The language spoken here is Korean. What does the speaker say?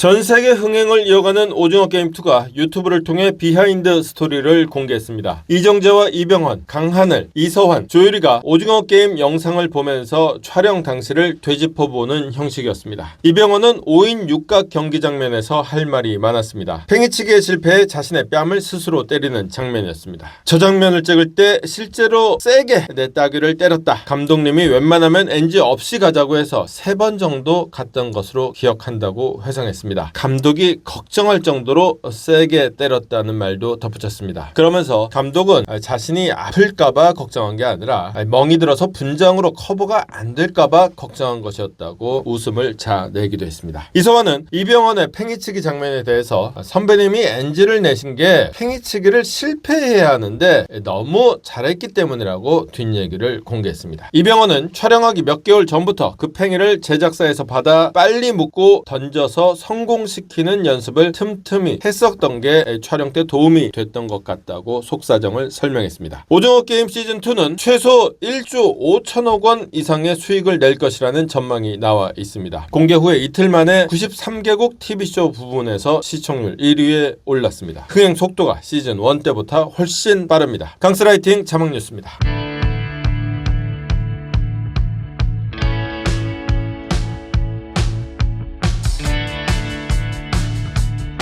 전 세계 흥행을 이어가는 오징어 게임 2가 유튜브를 통해 비하인드 스토리를 공개했습니다. 이정재와 이병헌, 강하늘, 이서환, 조유리가 오징어 게임 영상을 보면서 촬영 당시를 되짚어보는 형식이었습니다. 이병헌은 5인 6각 경기 장면에서 할 말이 많았습니다. 팽이치기에 실패해 자신의 뺨을 스스로 때리는 장면이었습니다. 저 장면을 찍을 때 실제로 세게 내 따귀를 때렸다. 감독님이 웬만하면 NG 없이 가자고 해서 세번 정도 갔던 것으로 기억한다고 회상했습니다. 감독이 걱정할 정도로 세게 때렸다는 말도 덧붙였습니다. 그러면서 감독은 자신이 아플까봐 걱정한 게 아니라 멍이 들어서 분장으로 커버가 안 될까봐 걱정한 것이었다고 웃음을 자내기도 했습니다. 이서환은 이병헌의 팽이치기 장면에 대해서 선배님이 NG를 내신 게 팽이치기를 실패해야 하는데 너무 잘했기 때문이라고 뒷얘기를 공개했습니다. 이병헌은 촬영하기 몇 개월 전부터 그 팽이를 제작사에서 받아 빨리 묶고 던져서 성 공시키는 연습을 틈틈이 했었던 게 촬영 때 도움이 됐던 것 같다고 속사정을 설명했습니다. 오징어 게임 시즌 2는 최소 1조 5천억 원 이상의 수익을 낼 것이라는 전망이 나와 있습니다. 공개 후에 이틀 만에 93개국 TV쇼 부분에서 시청률 1위에 올랐습니다. 흥행 속도가 시즌 1 때보다 훨씬 빠릅니다. 강스라이팅 자막뉴스입니다.